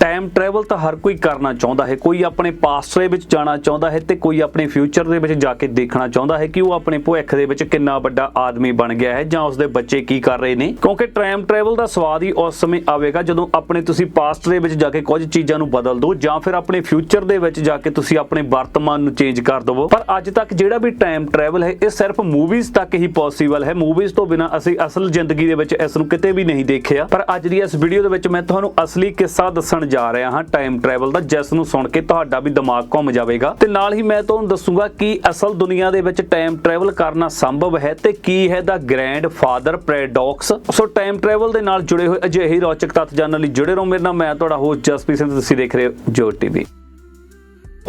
Time travel ਤਾਂ ਹਰ ਕੋਈ ਕਰਨਾ ਚਾਹੁੰਦਾ ਹੈ। ਕੋਈ ਆਪਣੇ ਪਾਸਟ ਦੇ ਵਿੱਚ ਜਾਣਾ ਚਾਹੁੰਦਾ ਹੈ ਤੇ ਕੋਈ ਆਪਣੇ ਫਿਊਚਰ ਦੇ ਵਿੱਚ ਜਾ ਕੇ ਦੇਖਣਾ ਚਾਹੁੰਦਾ ਹੈ ਕਿ ਉਹ ਆਪਣੇ ਭਵਿੱਖ ਦੇ ਵਿੱਚ ਕਿੰਨਾ ਵੱਡਾ ਆਦਮੀ ਬਣ ਗਿਆ ਹੈ ਜਾਂ ਉਸਦੇ ਬੱਚੇ ਕੀ ਕਰ ਰਹੇ ਨੇ। ਕਿਉਂਕਿ ਟਾਈਮ ਟਰੈਵਲ ਦਾ ਸਵਾਦ ਹੀ ਉਸ ਸਮੇਂ ਆਵੇਗਾ ਜਦੋਂ ਆਪਣੇ ਤੁਸੀਂ ਪਾਸਟ ਦੇ ਵਿੱਚ ਜਾ ਕੇ ਕੁਝ ਚੀਜ਼ਾਂ ਨੂੰ ਬਦਲ ਦਿਓ ਜਾਂ ਫਿਰ ਆਪਣੇ ਫਿਊਚਰ ਦੇ ਵਿੱਚ ਜਾ ਕੇ ਤੁਸੀਂ ਆਪਣੇ ਵਰਤਮਾਨ ਨੂੰ ਚੇਂਜ ਕਰ ਦਵੋ। ਪਰ ਅੱਜ ਤੱਕ ਜਿਹੜਾ ਵੀ ਟਾਈਮ ਟਰੈਵਲ ਹੈ, ਇਹ ਸਿਰਫ ਮੂਵੀਜ਼ ਤੱਕ ਹੀ ਪੋਸੀਬਲ ਹੈ। ਮੂਵੀਜ਼ ਤੋਂ ਬਿਨਾ ਅਸੀਂ ਅਸਲ ਜ਼ਿੰਦਗੀ ਦੇ ਵਿੱਚ ਇਸ ਨੂੰ ਕਿਤੇ ਵੀ ਨਹੀਂ ਦੇਖਿਆ। ਪਰ ਅੱਜ ਦੀ ਇਸ ਵੀਡੀਓ ਦੇ ਵਿੱਚ ਮੈਂ ਤੁਹਾਨੂੰ ਅਸਲੀ ਕਿੱਸਾ ਦੱਸਣ ਜਾ ਰਿਹਾ ਹਾਂ ਟਾਈਮ ਟਰੈਵਲ ਦਾ, ਜਿਸ ਨੂੰ ਸੁਣ ਕੇ ਤੁਹਾਡਾ ਵੀ ਦਿਮਾਗ ਘੁੰਮ ਜਾਵੇਗਾ। ਤੇ ਨਾਲ ਹੀ ਮੈਂ ਤੁਹਾਨੂੰ ਦੱਸੂਗਾ ਕਿ ਅਸਲ ਦੁਨੀਆ ਦੇ ਵਿੱਚ ਟਾਈਮ ਟਰੈਵਲ ਕਰਨਾ ਸੰਭਵ ਹੈ ਤੇ ਕੀ ਹੈ ਦਾ grandfather paradox so time travel ਦੇ ਨਾਲ ਜੁੜੇ ਹੋਏ ਅਜਿਹੇ ਰੌਚਕ ਤੱਤ ਜਾਣਨ ਲਈ ਜੁੜੇ ਰਹੋ। ਮੇਰੇ ਨਾਲ ਮੈਂ, ਤੁਹਾਡਾ ਹੋਸਟ ਜਸਪ੍ਰੀਤ ਸਿੰਘ, ਤੁਸੀਂ ਦੇਖ ਰਹੇ ਹੋ ਜੋ ਟੀਵੀ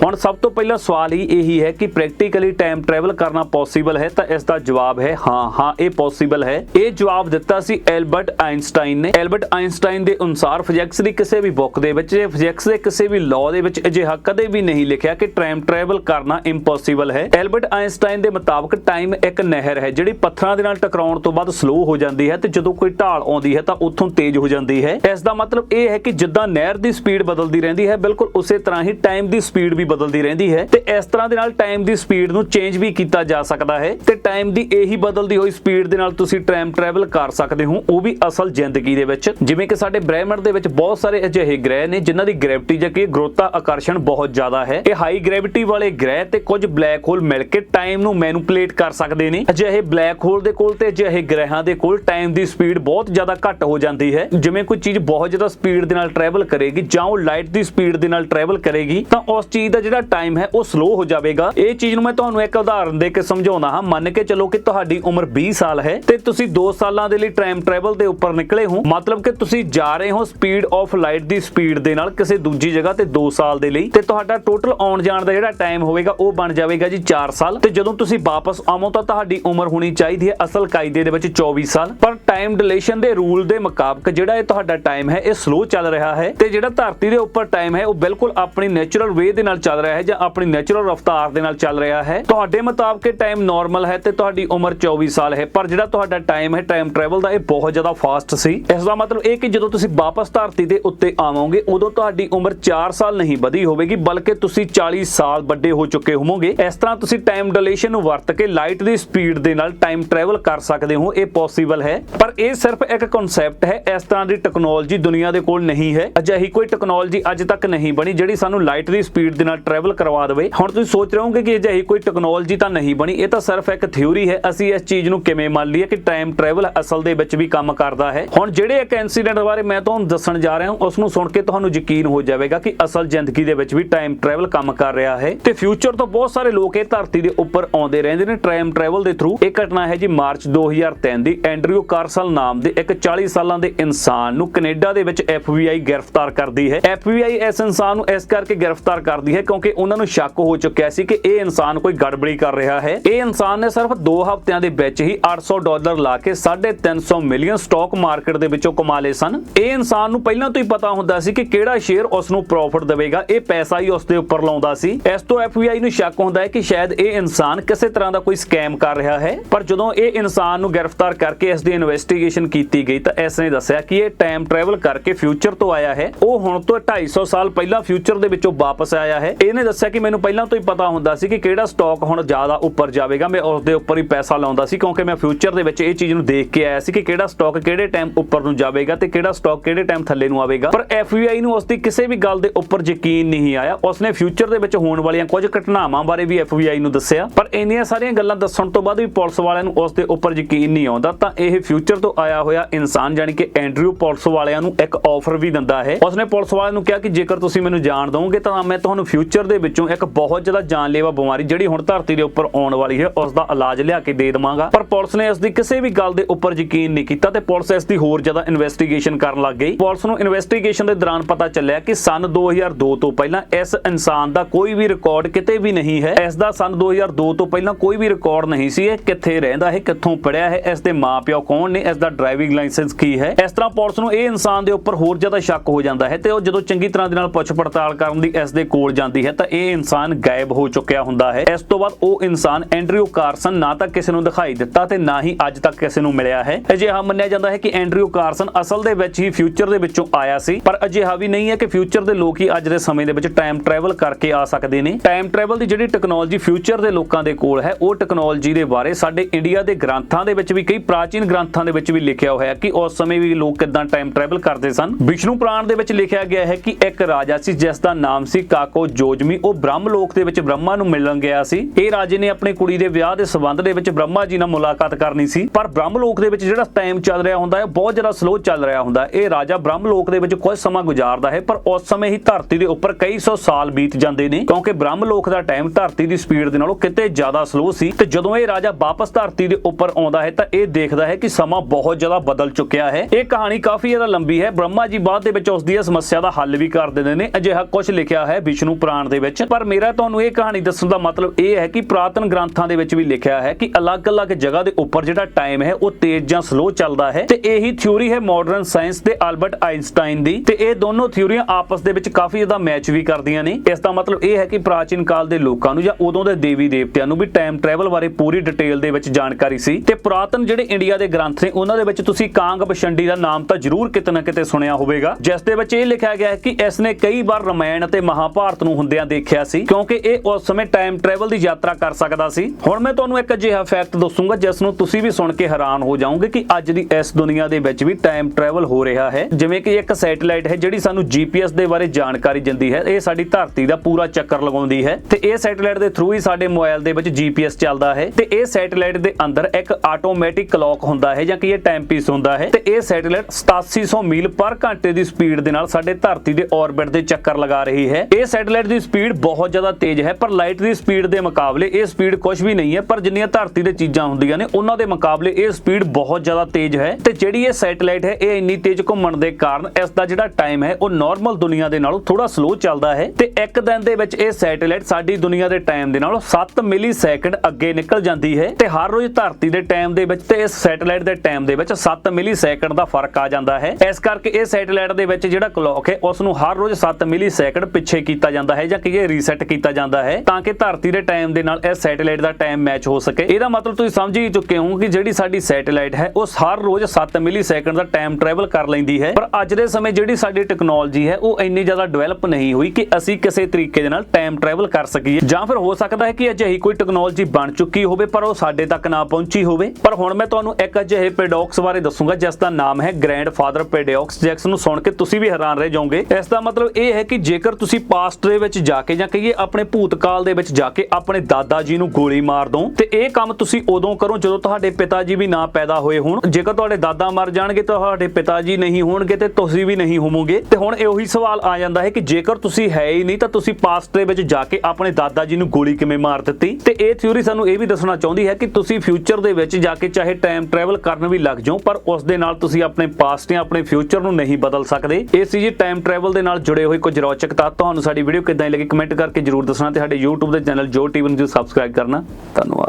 ਹੁਣ ਸਭ ਤੋਂ ਪਹਿਲਾ ਸਵਾਲ ਹੀ ਇਹੀ ਹੈ ਕਿ ਪ੍ਰੈਕਟੀਕਲੀ ਟਾਈਮ ਟਰੈਵਲ ਕਰਨਾ ਪੋਸੀਬਲ ਹੈ ਤਾਂ ਇਸ ਦਾ ਜਵਾਬ ਹੈ ਹਾਂ ਹਾਂ, ਇਹ ਪੋਸੀਬਲ ਹੈ। ਇਹ ਜਵਾਬ ਦਿੱਤਾ ਸੀ ਐਲਬਰਟ ਆਇਨਸਟਾਈਨ ਨੇ। ਐਲਬਰਟ ਆਇਨਸਟਾਈਨ ਦੇ ਅਨੁਸਾਰ ਫਿਜ਼ਿਕਸ ਦੀ ਕਿਸੇ ਵੀ ਬੁੱਕ ਦੇ ਵਿੱਚ ਜਾਂ ਫਿਜ਼ਿਕਸ ਦੇ ਕਿਸੇ ਵੀ ਲਾਅ ਦੇ ਵਿੱਚ ਅਜਿਹਾ ਕਦੇ ਵੀ ਨਹੀਂ ਲਿਖਿਆ ਕਿ ਟਾਈਮ ਟਰੈਵਲ ਕਰਨਾ ਇੰਪੋਸੀਬਲ ਹੈ। ਐਲਬਰਟ ਆਇਨਸਟਾਈਨ ਦੇ ਮੁਤਾਬਕ ਟਾਈਮ ਇੱਕ ਨਹਿਰ ਹੈ ਜਿਹੜੀ ਪੱਥਰਾਂ ਦੇ ਨਾਲ ਟਕਰਾਉਣ ਤੋਂ ਬਾਅਦ ਸਲੋ ਹੋ ਜਾਂਦੀ ਹੈ ਤੇ ਜਦੋਂ ਕੋਈ ਢਾਲ ਆਉਂਦੀ ਹੈ ਤਾਂ ਉੱਥੋਂ ਤੇਜ਼ ਹੋ ਜਾਂਦੀ ਹੈ। ਇਸ ਦਾ ਮਤਲਬ ਇਹ ਹੈ ਕਿ ਜਿੱਦਾਂ ਨਹਿਰ ਦੀ ਸਪੀਡ ਬਦਲਦੀ ਰਹਿੰਦੀ ਹੈ, ਬਿਲਕੁਲ ਉਸੇ ਤਰ੍ਹਾਂ ਹੀ ਟਾਈਮ ਦੀ ਸਪੀਡ ਵੀ ਬਦਲਦੀ ਰਹਿੰਦੀ ਹੈ ਤੇ ਇਸ ਤਰ੍ਹਾਂ ਦੇ ਨਾਲ ਟਾਈਮ ਦੀ ਸਪੀਡ ਨੂੰ ਚੇਂਜ ਵੀ ਕੀਤਾ ਜਾ ਸਕਦਾ ਹੈ ਤੇ ਟਾਈਮ ਦੀ ਇਹੀ ਬਦਲਦੀ ਹੋਈ ਸਪੀਡ ਦੇ ਨਾਲ ਤੁਸੀਂ ਟਾਈਮ ਟਰੈਵਲ ਕਰ ਸਕਦੇ ਹੋ, ਉਹ ਵੀ ਅਸਲ ਜ਼ਿੰਦਗੀ ਦੇ ਵਿੱਚ। ਜਿਵੇਂ ਕਿ ਸਾਡੇ ਬ੍ਰਹਿਮੰਡ ਦੇ ਵਿੱਚ ਬਹੁਤ ਸਾਰੇ ਅਜਿਹੇ ਗ੍ਰਹਿ ਨੇ ਜਿਨ੍ਹਾਂ ਦੀ ਗ੍ਰੈਵਿਟੀ ਜਾਂ ਕਿ ਗੁਰੂਤਾ ਆਕਰਸ਼ਣ ਬਹੁਤ ਜ਼ਿਆਦਾ ਹੈ। ਇਹ ਹਾਈ ਗ੍ਰੈਵਿਟੀ ਵਾਲੇ ਗ੍ਰਹਿ ਤੇ ਕੁਝ ਬਲੈਕ ਹੋਲ ਮਿਲ ਕੇ ਟਾਈਮ ਨੂੰ ਮੈਨੂਪੂਲੇਟ ਕਰ ਸਕਦੇ ਨੇ। ਅਜਿਹੇ ਬਲੈਕ ਹੋਲ ਦੇ ਕੋਲ ਤੇ ਅਜਿਹੇ ਗ੍ਰਹਿਾਂ ਦੇ ਕੋਲ ਟਾਈਮ ਦੀ ਸਪੀਡ ਬਹੁਤ ਜ਼ਿਆਦਾ ਘੱਟ ਹੋ ਜਾਂਦੀ ਹੈ। ਜਿਵੇਂ ਕੋਈ ਚੀਜ਼ ਬਹੁਤ ਜ਼ਿਆਦਾ ਸਪੀਡ ਦੇ ਨਾਲ ਟਰੈਵਲ ਕਰੇਗੀ ਜਾਂ ਉਹ ਲਾਈਟ ਦੀ ਸਪੀਡ ਦੇ ਨਾਲ ਟਰੈਵਲ ਕਰੇਗੀ, ਤਾਂ ਉਸ ਚੀਜ਼ ਦਾ ਜਿਹੜਾ ਟਾਈਮ ਹੈ ਉਹ ਸਲੋ ਹੋ ਜਾਵੇਗਾ। ਇਹ ਚੀਜ਼ ਨੂੰ ਮੈਂ ਤੁਹਾਨੂੰ ਇੱਕ ਉਦਾਹਰਨ ਦੇ ਕੇ ਸਮਝਾਉਂਦਾ ਹਾਂ। ਮੰਨ ਕੇ ਚੱਲੋ ਕਿ ਤੁਹਾਡੀ ਉਮਰ 20 ਸਾਲ ਹੈ ਤੇ ਤੁਸੀਂ 2 ਸਾਲਾਂ ਦੇ ਲਈ ਟਾਈਮ ਟਰੈਵਲ ਦੇ ਉੱਪਰ ਨਿਕਲੇ ਹੋ। ਮਤਲਬ ਕਿ ਤੁਸੀਂ ਜਾ ਰਹੇ ਹੋ ਸਪੀਡ ਆਫ ਲਾਈਟ ਦੀ ਸਪੀਡ ਦੇ ਨਾਲ ਕਿਸੇ ਦੂਜੀ ਜਗ੍ਹਾ ਤੇ 2 ਸਾਲ ਦੇ ਲਈ। ਤੇ ਤੁਹਾਡਾ ਟੋਟਲ ਆਉਣ ਜਾਣ ਦਾ ਜਿਹੜਾ ਟਾਈਮ ਹੋਵੇਗਾ, ਉਹ ਬਣ ਜਾਵੇਗਾ ਜੀ 4 ਸਾਲ। ਤੇ ਜਦੋਂ ਤੁਸੀਂ ਵਾਪਸ ਆਵੋ ਤਾਂ ਤੁਹਾਡੀ ਉਮਰ ਹੋਣੀ ਚਾਹੀਦੀ ਹੈ ਅਸਲ ਕਾਇਦੇ ਦੇ ਵਿੱਚ 24 ਸਾਲ। ਪਰ ਟਾਈਮ ਡਿਲੇਸ਼ਨ ਦੇ ਰੂਲ ਦੇ ਮੁਤਾਬਕ ਜਿਹੜਾ ਇਹ ਤੁਹਾਡਾ ਟਾਈਮ ਹੈ, ਇਹ ਸਲੋ ਚੱਲ ਰਿਹਾ ਹੈ। ਤੇ ਜਿਹੜਾ ਧਰਤੀ ਦੇ ਉੱਪਰ ਟਾਈਮ ਹੈ, ਉਹ ਬਿਲਕੁਲ ਆਪਣੀ ਨੇਚਰਲ ਵੇ ਦੇ ਨਾਲ ਚੱਲ ਰਿਹਾ ਹੈ ਜਾਂ ਆਪਣੀ ਨੇਚਰਲ ਰਫ਼ਤਾਰ ਦੇ ਨਾਲ ਚੱਲ ਰਿਹਾ ਹੈ? ਤੁਹਾਡੇ ਮੁਤਾਬਕ ਟਾਈਮ ਨਾਰਮਲ ਹੈ ਤੇ ਤੁਹਾਡੀ ਉਮਰ 24 ਸਾਲ ਹੈ, ਪਰ ਜਿਹੜਾ ਤੁਹਾਡਾ ਟਾਈਮ ਹੈ ਟਾਈਮ ਟਰੈਵਲ ਦਾ ਇਹ ਬਹੁਤ ਜ਼ਿਆਦਾ ਫਾਸਟ ਸੀ। ਇਸ ਦਾ ਮਤਲਬ ਇਹ ਕਿ ਜਦੋਂ ਤੁਸੀਂ ਵਾਪਸ ਧਰਤੀ ਦੇ ਉੱਤੇ ਆਵੋਗੇ, ਉਦੋਂ ਤੁਹਾਡੀ ਉਮਰ 4 ਸਾਲ ਨਹੀਂ ਵਧੀ ਹੋਵੇਗੀ, ਬਲਕਿ ਤੁਸੀਂ 40 ਸਾਲ ਵੱਡੇ ਹੋ ਚੁੱਕੇ ਹੋਵੋਗੇ। ਇਸ ਤਰ੍ਹਾਂ ਤੁਸੀਂ ਟਾਈਮ ਡਿਲੇਸ਼ਨ ਨੂੰ ਵਰਤ ਕੇ ਲਾਈਟ ਦੀ ਸਪੀਡ ਦੇ ਨਾਲ ਟਾਈਮ ਟਰੈਵਲ ਕਰ ਸਕਦੇ ਹੋ, ਇਹ ਪੋਸੀਬਲ ਹੈ। ਪਰ ਇਹ ਸਿਰਫ ਇੱਕ ਕਨਸੈਪਟ ਹੈ, ਇਸ ਤਰ੍ਹਾਂ ਦੀ ਟੈਕਨੋਲੋਜੀ ਦੁਨੀਆ ਦੇ ਕੋਲ ਨਹੀਂ ਹੈ। ਅਜਿਹੀ ਕੋਈ ਟੈਕਨੋਲੋਜੀ ਅੱਜ ਤੱਕ ਨਹੀਂ ਬਣੀ, ਜਿਹੜੀ ਸਾਨੂੰ ਲਾਈਟ ਦੀ ਸਪੀਡ ਦੇ ਨਾਲ ਟਰੈਵਲ ਕਰਵਾ ਦੇਵੇ। ਹੁਣ ਤੁਸੀਂ ਸੋਚ ਰਹੇ ਹੋਗੇ ਕਿ ਅਜਿਹੀ ਕੋਈ ਟੈਕਨੋਲੋਜੀ ਤਾਂ ਨਹੀਂ ਬਣੀ। ਇਹ ਤਾਂ ਸਿਰਫ ਇੱਕ ਥਿਊਰੀ ਹੈ। ਅਸੀਂ ਇਸ ਚੀਜ਼ ਨੂੰ ਕਿਵੇਂ ਮੰਨ ਲਈਏ ਕਿ ਟਾਈਮ ਟਰੈਵਲ ਅਸਲ ਦੇ ਵਿੱਚ ਵੀ ਕੰਮ ਕਰਦਾ ਹੈ। ਹੁਣ ਜਿਹੜੇ ਇੱਕ ਇਨਸੀਡੈਂਟ ਬਾਰੇ ਮੈਂ ਤੁਹਾਨੂੰ ਦੱਸਣ ਜਾ ਰਿਹਾ ਹਾਂ, ਉਸ ਨੂੰ ਸੁਣ ਕੇ ਤੁਹਾਨੂੰ ਯਕੀਨ ਹੋ ਜਾਵੇਗਾ ਕਿ ਅਸਲ ਜ਼ਿੰਦਗੀ ਦੇ ਵਿੱਚ ਵੀ ਟਾਈਮ ਟਰੈਵਲ ਕੰਮ ਕਰ ਰਿਹਾ ਹੈ। ਤੇ ਫਿਊਚਰ ਤੋਂ ਬਹੁਤ ਸਾਰੇ ਲੋਕ ਇਹ ਧਰਤੀ ਦੇ ਉੱਪਰ ਆਉਂਦੇ ਰਹਿੰਦੇ ਨੇ। ਟਾਈਮ ਟਰੈਵਲ ਦੇ ਥਰੂ ਇਹ ਘਟਨਾ ਹੈ ਜੀ ਮਾਰਚ 2003 ਦੀ। ਐਂਡਰਿਊ ਕਾਰਸਲ ਨਾਮ ਦੇ ਇੱਕ 40 ਸਾਲਾਂ ਦੇ ਇਨਸਾਨ ਨੂੰ ਕੈਨੇਡਾ ਦੇ ਵਿੱਚ FBI ਗ੍ਰਿਫਤਾਰ ਕਰਦੀ ਹੈ। FBI ਇਸ ਇਨਸਾਨ ਨੂੰ ਇਸ ਕਰਕੇ ਗ੍ਰਿਫਤਾਰ ਕਰਦੀ ਹੈ ਕਿਉਂਕਿ ਉਹਨਾਂ ਨੂੰ ਸ਼ੱਕ ਹੋ ਚੁੱਕਿਆ ਸੀ ਕਿ ਇਹ ਇਨਸਾਨ ਕੋਈ ਗੜਬੜੀ ਕਰ ਰਿਹਾ ਹੈ। ਇਹ ਇਨਸਾਨ ਨੇ ਸਿਰਫ 2 ਹਫ਼ਤਿਆਂ ਦੇ ਵਿੱਚ ਹੀ 800 ਡਾਲਰ ਲਾ ਕੇ 350 ਮਿਲੀਅਨ ਸਟਾਕ ਮਾਰਕੀਟ ਦੇ ਵਿੱਚੋਂ ਕਮਾ ਲਏ ਸਨ। ਇਹ ਇਨਸਾਨ ਨੂੰ ਪਹਿਲਾਂ ਤੋਂ ਹੀ ਪਤਾ ਹੁੰਦਾ ਸੀ ਕਿ ਕਿਹੜਾ ਸ਼ੇਅਰ ਉਸ ਨੂੰ ਪ੍ਰੋਫਿਟ ਦੇਵੇਗਾ। ਇਹ ਪੈਸਾ ਹੀ ਉਸ ਦੇ ਉੱਪਰ ਲਾਉਂਦਾ ਸੀ। ਇਸ ਤੋਂ FBI ਨੂੰ ਸ਼ੱਕ ਹੁੰਦਾ ਹੈ ਕਿ ਸ਼ਾਇਦ ਇਹ ਇਨਸਾਨ ਕਿਸੇ ਤਰ੍ਹਾਂ ਦਾ ਕੋਈ ਸਕੈਮ ਕਰ ਰਿਹਾ ਹੈ। ਪਰ ਜਦੋਂ ਇਹ ਇਨਸਾਨ ਨੂੰ ਗ੍ਰਿਫਤਾਰ ਕਰਕੇ ਇਸ ਦੀ ਇਨਵੈਸਟੀਗੇਸ਼ਨ ਕੀਤੀ ਗਈ ਤਾਂ ਇਸ ਨੇ ਦੱਸਿਆ ਕਿ ਇਹ ਟਾਈਮ ਟਰੈਵਲ ਕਰਕੇ ਫਿਊਚਰ ਤੋਂ ਆਇਆ ਹੈ। ਉਹ ਹੁਣ ਤੋਂ 250 ਸਾਲ ਪਹਿਲਾਂ ਫਿਊਚਰ ਦੇ ਵਿੱਚੋਂ ਵਾਪਸ ਆਇਆ ਹੈ। ਇਹਨੇ ਦੱਸਿਆ ਕਿ ਮੈਨੂੰ ਪਹਿਲਾਂ ਤੋਂ ਹੀ ਪਤਾ ਹੁੰਦਾ ਸੀ ਕਿ ਕਿਹੜਾ ਸਟਾਕ ਹੁਣ ਜ਼ਿਆਦਾ ਉੱਪਰ ਜਾਵੇਗਾ। ਮੈਂ ਉਸ ਦੇ ਉੱਪਰ ਹੀ ਪੈਸਾ ਲਾਉਂਦਾ ਸੀ ਕਿਉਂਕਿ ਮੈਂ ਫਿਊਚਰ ਦੇ ਵਿੱਚ ਇਹ ਚੀਜ਼ ਨੂੰ ਦੇਖ ਕੇ ਆਇਆ ਸੀ ਕਿ ਕਿਹੜਾ ਸਟਾਕ ਕਿਹੜੇ ਟਾਈਮ ਉੱਪਰ ਨੂੰ ਜਾਵੇਗਾ ਤੇ ਕਿਹੜਾ ਸਟਾਕ ਕਿਹੜੇ ਟਾਈਮ ਥੱਲੇ ਨੂੰ ਆਵੇਗਾ। ਪਰ FBI ਨੂੰ ਉਸ ਦੀ ਕਿਸੇ ਵੀ ਗੱਲ ਦੇ ਉੱਪਰ ਯਕੀਨ ਨਹੀਂ ਆਇਆ। ਉਸਨੇ ਫਿਊਚਰ ਦੇ ਵਿੱਚ ਹੋਣ ਵਾਲੀਆਂ ਕੁਝ ਘਟਨਾਵਾਂ ਬਾਰੇ ਵੀ FBI ਨੂੰ ਦੱਸਿਆ। ਪਰ ਇੰਨੀਆਂ ਸਾਰੀਆਂ ਗੱਲਾਂ ਦੱਸਣ ਤੋਂ ਬਾਅਦ ਵੀ ਪੁਲਿਸ ਵਾਲਿਆਂ ਨੂੰ ਉਸ ਦੇ ਉੱਪਰ ਯਕੀਨ ਨਹੀਂ ਆਉਂਦਾ। ਤਾਂ ਇਹ ਫਿਊਚਰ ਤੋਂ ਆਇਆ ਹੋਇਆ ਇਨਸਾਨ ਜਾਨੀ ਕਿ ਐਂਡਰਿਊ ਪੁਲਿਸ ਵਾਲਿਆਂ ਨੂੰ ਇੱਕ ਆਫਰ ਵੀ ਦਿੰਦਾ ਹੈ। ਉਸਨੇ ਪੁਲਿਸ ਵਾਲਿਆਂ ਨੂੰ ਕਿਹਾ ਕਿ ਜੇਕਰ ਤੁਸੀਂ ਮੈਨੂੰ ਜਾਣ ਦਿਓਗੇ ਤਾਂ ਮੈਂ ਤੁਹਾਨੂੰ ਫਿਊਚਰ ਦੇ ਵਿੱਚੋਂ ਇੱਕ ਬਹੁਤ ਜ਼ਿਆਦਾ ਜਾਨਲੇਵਾ ਬਿਮਾਰੀ ਜਿਹੜੀ ਹੁਣ ਧਰਤੀ ਦੇ ਉੱਪਰ ਆਉਣ ਵਾਲੀ ਹੈ, ਉਸ ਦਾ ਇਲਾਜ ਲਿਆ ਕੇ ਦੇ ਦੇਵਾਂਗਾ। ਪਰ ਪੁਲਿਸ ਨੇ ਇਸ ਦੀ ਕਿਸੇ ਵੀ ਗੱਲ ਦੇ ਉੱਪਰ ਯਕੀਨ ਨਹੀਂ ਕੀਤਾ ਤੇ ਪੁਲਿਸ ਇਸ ਦੀ ਹੋਰ ਜ਼ਿਆਦਾ ਇਨਵੈਸਟੀਗੇਸ਼ਨ ਕਰਨ ਲੱਗ ਗਈ। ਪੁਲਿਸ ਨੂੰ ਇਨਵੈਸਟੀਗੇਸ਼ਨ ਦੇ ਦੌਰਾਨ ਪਤਾ ਚੱਲਿਆ ਕਿ ਸਨ 2002 ਤੋਂ ਪਹਿਲਾਂ ਇਸ ਇਨਸਾਨ ਦਾ ਕੋਈ ਵੀ ਰਿਕਾਰਡ ਕਿਤੇ ਵੀ ਨਹੀਂ ਹੈ। ਇਸ ਦਾ ਸਨ 2002 ਤੋਂ ਪਹਿਲਾਂ ਕੋਈ ਵੀ ਰਿਕਾਰਡ ਨਹੀਂ ਸੀ। ਇਹ ਕਿੱਥੇ ਰਹਿੰਦਾ ਹੈ, ਕਿੱਥੋਂ ਪੜਿਆ ਹੈ, ਇਸ ਦੇ ਮਾਪਿਓ ਕੌਣ ਨੇ, ਇਸ ਦਾ ਡਰਾਈਵਿੰਗ ਲਾਇਸੈਂਸ ਕੀ ਹੈ? ਇਸ ਤਰ੍ਹਾਂ ਪੁਲਿਸ ਨੂੰ ਇਹ ਇਨਸਾਨ ਦੇ ਉੱਪਰ ਹੋਰ ਜ਼ਿਆਦਾ ਸ਼ੱਕ ਹੋ ਜਾਂਦਾ ਹੈ ਤੇ ਉਹ ਜਦੋਂ ਚੰਗੀ ਤਰ੍ਹਾਂ ਦੇ ਨਾਲ ਪੁੱਛ ਪੜਤਾਲ ਕਰਨ ਦੀ ਇਸ ਦੇ ਕੋਲ ਜਾਂਦੀ ਹੈ ਤਾਂ ਇਹ ਇਨਸਾਨ ਗਾਇਬ ਹੋ ਚੁੱਕਿਆ ਹੁੰਦਾ ਹੈ। ਇਸ ਤੋਂ ਬਾਅਦ ਉਹ ਇਨਸਾਨ ਐਂਡਰਿਊ ਕਾਰਸਨ ਨਾ ਤਾਂ ਕਿਸੇ ਨੂੰ ਦਿਖਾਈ ਦਿੱਤਾ ਤੇ ਨਾ ਹੀ ਅੱਜ ਤੱਕ ਕਿਸੇ ਨੂੰ ਮਿਲਿਆ ਹੈ। ਅਜਿਹਾ ਮੰਨਿਆ ਜਾਂਦਾ ਹੈ ਕਿ ਐਂਡਰਿਊ ਕਾਰਸਨ ਅਸਲ ਦੇ ਵਿੱਚ ਹੀ ਫਿਊਚਰ ਦੇ ਵਿੱਚੋਂ ਆਇਆ ਸੀ, ਪਰ ਅਜਿਹਾ ਵੀ ਨਹੀਂ ਹੈ ਕਿ ਫਿਊਚਰ ਦੇ ਲੋਕ ਹੀ ਅੱਜ ਦੇ ਸਮੇਂ ਦੇ ਵਿੱਚ ਟਾਈਮ ਟਰੈਵਲ ਕਰਕੇ ਆ ਸਕਦੇ ਨੇ। ਟਾਈਮ ਟਰੈਵਲ ਦੀ ਜਿਹੜੀ ਟੈਕਨੋਲੋਜੀ ਫਿਊਚਰ ਦੇ ਲੋਕਾਂ ਦੇ ਕੋਲ ਹੈ, ਉਹ ਟੈਕਨੋਲੋਜੀ ਦੇ ਬਾਰੇ ਸਾਡੇ ਇੰਡੀਆ ਦੇ ਗ੍ਰੰਥਾਂ ਦੇ ਵਿੱਚ ਵੀ, ਕਈ ਪ੍ਰਾਚੀਨ ਗ੍ਰੰਥਾਂ ਦੇ ਵਿੱਚ ਵੀ ਲਿਖਿਆ ਹੋਇਆ ਕਿ ਉਸ ਸਮੇਂ ਵੀ ਲੋਕ ਕਿਦਾਂ ਟਾਈਮ ਟਰੈਵਲ ਕਰਦੇ ਸਨ। ਵਿਸ਼ਨੂੰ ਪੁਰਾਣ ਦੇ ਵਿੱਚ ਲਿਖਿਆ ਗਿਆ ਹੈ ਕਿ ਇੱਕ ਰਾਜਾ ਸੀ ਜਿਸ ਦਾ ਨਾਮ ਸੀ ਕਾਕੋ ਜੋਜਮੀ, ਉਹ ਬ੍ਰਹਮ ਲੋਕ ਦੇ ਵਿੱਚ ਬ੍ਰਹਮਾ ਨੂੰ ਮਿਲਣ ਗਿਆ ਸੀ। ਇਹ ਰਾਜੇ ਨੇ ਆਪਣੀ ਕੁੜੀ ਦੇ ਵਿਆਹ ਦੇ ਸਬੰਧ ਦੇ ਵਿੱਚ ਬ੍ਰਹਮਾ ਜੀ ਨਾਲ ਮੁਲਾਕਾਤ ਕਰਨੀ ਸੀ। ਪਰ ਬ੍ਰਹਮ ਲੋਕ ਦੇ ਵਿੱਚ ਜਿਹੜਾ ਟਾਈਮ ਚੱਲ ਰਿਹਾ ਹੁੰਦਾ ਹੈ ਬਹੁਤ ਜ਼ਿਆਦਾ ਸਲੋ ਚੱਲ ਰਿਹਾ ਹੁੰਦਾ ਹੈ। ਇਹ ਰਾਜਾ ਬ੍ਰਹਮ ਲੋਕ ਦੇ ਵਿੱਚ ਕੁਝ ਸਮਾਂ ਗੁਜ਼ਾਰਦਾ ਹੈ, ਪਰ ਉਸ ਸਮੇਂ ਹੀ ਧਰਤੀ ਦੇ ਉੱਪਰ ਕਈ ਸੌ ਸਾਲ ਬੀਤ ਜਾਂਦੇ ਨੇ, ਕਿਉਂਕਿ ਬ੍ਰਹਮ ਲੋਕ ਦਾ ਟਾਈਮ ਧਰਤੀ ਦੀ ਸਪੀਡ ਦੇ ਨਾਲੋਂ ਕਿਤੇ ਜ਼ਿਆਦਾ ਸਲੋ ਸੀ। ਤੇ ਜਦੋਂ ਇਹ ਰਾਜਾ ਵਾਪਸ ਧਰਤੀ ਦੇ ਉੱਪਰ ਆਉਂਦਾ ਹੈ, ਤਾਂ ਇਹ ਦੇਖਦਾ ਹੈ ਕਿ ਸਮਾਂ ਬਹੁਤ ਜ਼ਿਆਦਾ ਬਦਲ ਚੁੱਕਿਆ ਹੈ। ਇਹ ਕਹਾਣੀ ਕਾਫੀ ਜ਼ਿਆਦਾ ਲੰਬੀ ਹੈ। ਬ੍ਰਹਮਾ ਜੀ ਬਾਅਦ ਦੇ ਵਿੱਚ ਉਸ ਦੀ ਸਮੱਸਿਆ ਦਾ ਹੱਲ ਵੀ ਕਰ ਦਿੰਦੇ ਨੇ। ਅਜਿਹਾ ਕੁਝ ਲਿਖਿਆ ਹੈ ਵਿਸ਼ਨੂੰ ਪੁਰਾਣ ਦੇ ਵਿੱਚ। ਪਰ ਮੇਰਾ ਤੁਹਾਨੂੰ ਇਹ ਕਹਾਣੀ ਦੱਸਣ ਦਾ ਮਤਲਬ ਇਹ ਹੈ ਕਿ ਪ੍ਰਾਤਨ ਗ੍ਰੰਥਾਂ ਦੇ ਵਿੱਚ ਵੀ ਲਿਖਿਆ ਹੈ ਕਿ ਅਲੱਗ-ਅਲੱਗ ਜਗ੍ਹਾ ਦੇ ਉੱਪਰ ਜਿਹੜਾ ਟਾਈਮ ਹੈ, ਉਹ ਤੇਜ਼ ਜਾਂ ਸਲੋ ਚੱਲਦਾ ਹੈ। ਤੇ ਇਹੀ ਥਿਊਰੀ ਹੈ ਮਾਡਰਨ ਸਾਇੰਸ ਦੇ ਆਲਬਰਟ ਆਇਨਸਟਾਈਨ ਦੀ। ਤੇ ਇਹ ਦੋਨੋਂ ਥਿਊਰੀਆਂ ਆਪਸ ਦੇ ਵਿੱਚ ਕਾਫੀ ਜ਼ਿਆਦਾ ਮੈਚ ਵੀ ਕਰਦੀਆਂ ਨੇ। ਇਸ ਦਾ ਮਤਲਬ ਇਹ ਹੈ ਕਿ ਪ੍ਰਾਚੀਨ ਕਾਲ ਦੇ ਲੋਕਾਂ ਨੂੰ ਜਾਂ ਉਦੋਂ ਦੇ ਦੇਵੀ ਦੇਵਤਿਆਂ ਨੂੰ ਵੀ ਟਾਈਮ ਟਰੈਵਲ ਬਾਰੇ ਪੂਰੀ ਡਿਟੇਲ ਦੇ ਵਿੱਚ ਜਾਣਕਾਰੀ ਸੀ। ਤੇ ਪੁਰਾਤਨ ਜਿਹੜੇ ਇੰਡੀਆ ਦੇ ਗ੍ਰੰਥ ਨੇ, ਉਹਨਾਂ ਦੇ ਵਿੱਚ ਤੁਸੀਂ ਕਾਂਗ ਬਸ਼ੰਡੀ ਦਾ ਨਾਮ ਤਾਂ ਜ਼ਰੂਰ ਕਿਤੇ ਨਾ ਕਿਤੇ ਸੁਣਿਆ ਹੋਵੇਗਾ। ਜਿਸ ਦੇ ਵਿੱਚ ਇਹ ਲਿਖਿਆ ਗਿਆ ਹੈ ਕਿ ਇਸ ਨੇ ਕਈ ਵਾਰ ਰਮਾਇਣ ਅਤੇ ਮਹਾਭਾਰਤ ਨੂੰ ਹੁੰਦਿਆਂ ਦੇਖਿਆ ਸੀ, ਕਿਉਂਕਿ ਇਹ ਉਸ ਸਮੇਂ ਟਾਈਮ ਟਰੈਵਲ ਦੀ ਯਾਤਰਾ ਕਰ ਸਕਦਾ ਸੀ। ਹੁਣ ਮੈਂ ਤੁਹਾਨੂੰ ਇੱਕ ਅਜਿਹਾ ਫੈਕਟ ਦੱਸੂਗਾ, ਜਿਸ ਨੂੰ ਤੁਸੀਂ ਵੀ ਸੁਣ ਕੇ ਹੈਰਾਨ ਹੋ ਜਾਓਗੇ ਕਿ ਅੱਜ ਦੀ ਇਸ ਦੁਨੀਆ ਦੇ ਵਿੱਚ ਵੀ ਟਾਈਮ ਟਰੈਵਲ ਹੋ ਰਿਹਾ ਹੈ। ਜਿਵੇਂ ਕਿ ਇੱਕ ਸੈਟੇਲਾਈਟ ਹੈ, ਜਿਹੜੀ ਸਾਨੂੰ ਜੀਪੀਐਸ ਦੇ ਬਾਰੇ ਜਾਣਕਾਰੀ ਦਿੰਦੀ ਹੈ। ਇਹ ਸਾਡੀ ਧਰਤੀ ਦਾ ਪੂਰਾ ਚੱਕਰ ਲਗਾਉਂਦੀ ਹੈ ਤੇ ਇਹ ਸੈਟੇਲਾਈਟ ਦੇ ਥਰੂ ਹੀ ਸਾਡੇ ਮੋਬਾਈਲ ਦੇ ਵਿੱਚ ਜੀਪੀਐਸ ਚੱਲਦਾ ਹੈ ਤੇ ਇਹ ਸੈਟੇਲਾਈਟ ਦੇ ਅੰਦਰ ਇੱਕ ਆਟੋਮੈਟਿਕ ਕਲੌਕ ਹੁੰਦਾ ਹੈ ਜਾਂ ਕਿ ਇਹ ਟਾਈਮ ਪੀਸ ਹੁੰਦਾ ਹੈ ਤੇ ਇਹ ਸੈਟੇਲਾਈਟ 8700 ਮੀਲ ਪਰ ਘੰਟੇ ਦੀ ਸਪੀਡ ਦੇ ਨਾਲ ਸਾਡੇ ਧਰਤੀ ਦੇ ਆਰਬਿਟ ਦੇ ਚੱਕਰ ਲਗਾ ਰਹੀ ਹੈ। ਇਹ ਸੈਟੇਲਾਈਟ ਦੀ ਸਪੀਡ ਬਹੁਤ ਜ਼ਿਆਦਾ ਤੇਜ਼ ਹੈ, ਪਰ ਲਾਈਟ ਦੀ ਸਪੀਡ ਦੇ ਮੁਕਾਬਲੇ ਇਹ ਸਪੀਡ ਕੁਝ ਵੀ ਨਹੀਂ ਹੈ, ਪਰ ਜਿੰਨੀਆਂ ਧਰਤੀ ਦੇ ਚੀਜ਼ਾਂ ਹੁੰਦੀਆਂ ਨੇ, ਉਹਨਾਂ ਦੇ ਮੁਕਾਬਲੇ ਇਹ ਸਪੀਡ ਬਹੁਤ ਜ਼ਿਆਦਾ ਤੇਜ਼ ਹੈ। ਤੇ ਜਿਹੜੀ ਇਹ ਸੈਟੇਲਾਈਟ ਹੈ, ਇਹ ਇੰਨੀ ਤੇਜ਼ ਘੁੰਮਣ ਦੇ ਕਾਰਨ ਇਸ ਦਾ ਜਿਹੜਾ ਟਾਈਮ ਹੈ, ਉਹ ਨਾਰਮਲ ਦੁਨੀਆ ਦੇ ਨਾਲੋਂ ਥੋੜਾ ਸਲੋ ਚੱਲਦਾ ਹੈ। ਤੇ ਇੱਕ ਦਿਨ ਦੇ ਵਿੱਚ ਇਹ ਸੈਟੇਲਾਈਟ ਸਾਡੀ ਦੁਨੀਆ ਦੇ ਟਾਈਮ ਦੇ ਨਾਲੋਂ 7 ਮਿਲੀ ਸੈਕਿੰਡ ਅੱਗੇ ਨਿਕਲ ਜਾਂਦੀ ਹੈ। ਤੇ ਹਰ ਰੋਜ਼ ਧਰਤੀ ਦੇ ਟਾਈਮ ਦੇ ਵਿੱਚ ਤੇ ਇਸ ਸੈਟੇਲਾਈਟ ਦੇ ਟਾਈਮ ਦੇ ਵਿੱਚ 7 ਮਿਲੀ ਸੈਕਿੰਡ ਦਾ ਫ਼ਰਕ ਆ ਜਾਂਦਾ ਹੈ। ਇਸ ਕਰਕੇ ਇਹ ਸੈਟੇਲਾਈਟ ਦੇ ਵਿੱਚ ਜਿਹੜਾ ਕਲੌਕ ਹੈ ਉਸ ਨੂੰ ਹਰ ਰੋਜ਼ 7 ਮਿਲੀ ਸੈਕਿੰਡ ਪਿੱਛੇ ਕੀਤਾ ਜਾਂਦਾ ਹੈ। ਜਾਂ ਕਿ ਰੀਸੈਟ ਕੀਤਾ ਜਾਂਦਾ ਹੈ ਤਾਂ ਕਿ ਧਰਤੀ ਦੇ ਟਾਈਮ ਦੇ ਨਾਲ ਇਹ ਸੈਟੇਲਾਈਟ ਦਾ ਟਾਈਮ ਮੈਚ ਹੋ ਸਕੇ। ਇਹਦਾ ਮਤਲਬ ਤੁਸੀਂ ਸਮਝ ਹੀ ਚੁੱਕੇ ਹੋ ਕਿ ਜਿਹੜੀ ਸਾਡੀ ਸੈਟੇਲਾਈਟ ਹੈ, ਉਹ ਹਰ ਰੋਜ਼ 7 ਮਿਲੀ ਸੈਕਿੰਡ ਦਾ ਟਾਈਮ ਟਰੈਵਲ ਕਰ ਲੈਂਦੀ ਹੈ। ਪਰ ਅੱਜ ਦੇ ਸਮੇਂ ਜਿਹੜੀ ਸਾਡੀ ਟੈਕਨੋਲੋਜੀ ਹੈ, ਉਹ ਇੰਨੀ ਜ਼ਿਆਦਾ ਡਿਵੈਲਪ ਨਹੀਂ ਹੋਈ ਕਿ ਅਸੀਂ ਕਿਸੇ ਤਰੀਕੇ ਦੇ ਨਾਲ ਟਾਈਮ ਟਰੈਵਲ ਕਰ ਸਕੀਏ। ਜਾਂ ਫਿਰ ਹੋ ਸਕਦਾ ਹੈ ਕਿ ਅਜਿਹੀ ਕੋਈ ਟੈਕਨੋਲੋਜੀ ਬਣ ਚੁੱਕੀ ਹੋਵੇ, ਪਰ ਉਹ ਸਾਡੇ ਤੱਕ ਨਾ ਪਹੁੰਚੀ ਹੋਵੇ। ਪਰ ਹੁਣ ਮੈਂ ਤੁਹਾਨੂੰ ਇੱਕ ਅਜਿਹੇ ਪੈਡੌਕਸ ਬਾਰੇ ਦੱਸੂਗਾ, ਜਿਸ ਦਾ ਨਾਮ ਹੈ ਗ੍ਰੈਂਡਫਾਦਰ ਪੈਡੌਕਸ ਜਿਸ ਨੂੰ ਸੁਣ ਕੇ ਤੁਸੀਂ ਵੀ ਹੈਰਾਨ ਰਹਿ ਜਾਓਗੇ, ਇਸ ਦਾ ਮਤਲਬ ਇਹ ਹੈ ਕਿ ਜੇਕਰ ਤੁਸੀਂ ਪਾਸਟ ਦੇ ਵਿੱਚ ਜਾ ਕੇ ਜਾਂ ਕਹੀਏ ਆਪਣੇ ਭੂਤਕਾਲ ਦੇ ਵਿੱਚ ਜਾ ਕੇ ਆਪਣੇ ਦਾਦਾ ਜੀ ਨੂੰ ਗੋਲੀ ਮਾਰ ਦੋ ਤੇ ਇਹ ਕੰਮ ਤੁਸੀਂ ਉਦੋਂ ਕਰੋ ਜਦੋਂ ਤੁਹਾਡੇ ਪਿਤਾ ਜੀ ਵੀ ਨਾ ਪੈਦਾ ਹੋਏ ਹੋਣ। ਜੇਕਰ ਤੁਹਾਡੇ ਦਾਦਾ ਮਰ ਜਾਣਗੇ, ਤੁਹਾਡੇ ਪਿਤਾ ਜੀ ਨਹੀਂ ਹੋਣਗੇ ਤੇ ਤੁਸੀਂ ਵੀ ਨਹੀਂ ਹੋਵੋਗੇ। ਤੇ ਹੁਣ ਇਹੀ ਸਵਾਲ ਆ ਜਾਂਦਾ ਹੈ ਕਿ ਜੇਕਰ ਤੁਸੀਂ ਹੈ ਹੀ ਨਹੀਂ, ਤਾਂ ਤੁਸੀਂ ਪਾਸਟ ਦੇ ਵਿੱਚ ਜਾ ਕੇ ਆਪਣੇ ਦਾਦਾ ਜੀ ਨੂੰ ਗੋਲੀ ਕਿਵੇਂ ਮਾਰ ਦਿੱਤੀ? ਤੇ ਇਹ ਥਿਊਰੀ ਸਾਨੂੰ ਇਹ ਵੀ ਦੱਸਣਾ ਚਾਹੁੰਦੀ ਹੈ ਕਿ ਤੁਸੀਂ ਫਿਊਚਰ ਦੇ ਵਿੱਚ ਜਾ ਕੇ ਚਾਹੇ ਟਾਈਮ ਟਰੈਵਲ ਕਰਨ ਵੀ ਲੱਗ ਜਾਓ, ਪਰ ਉਸ ਦੇ ਨਾਲ ਤੁਸੀਂ ਆਪਣੇ ਪਾਸਟ ਜਾਂ ਆਪਣੇ ਫਿਊਚਰ ਨੂੰ ਨਹੀਂ ਬਦਲ ਸਕਦੇ। ਇਹ ਸੀ ਜੀ ਟਾਈਮ ਟਰੈਵਲ ਦੇ ਨਾਲ ਜੁੜੇ ਹੋਏ ਕੁਝ ਰੌਚਕ ਤੱਤ। ਤੁਹਾਨੂੰ ਸਾਡੀ ਵੀਡੀਓ ਕਿੱਦਾਂ ਦੀ ਲੱਗੀ? ਕਮੈਂਟ ਕਰਕੇ ਜਰੂਰ ਦੱਸਣਾ ਤੇ ਸਾਡੇ YouTube ਦੇ ਚੈਨਲ ਜੋ ਟੀਵੀ ਨੂੰ ਸਬਸਕ੍ਰਾਈਬ ਕਰਨਾ। ਧੰਨਵਾਦ।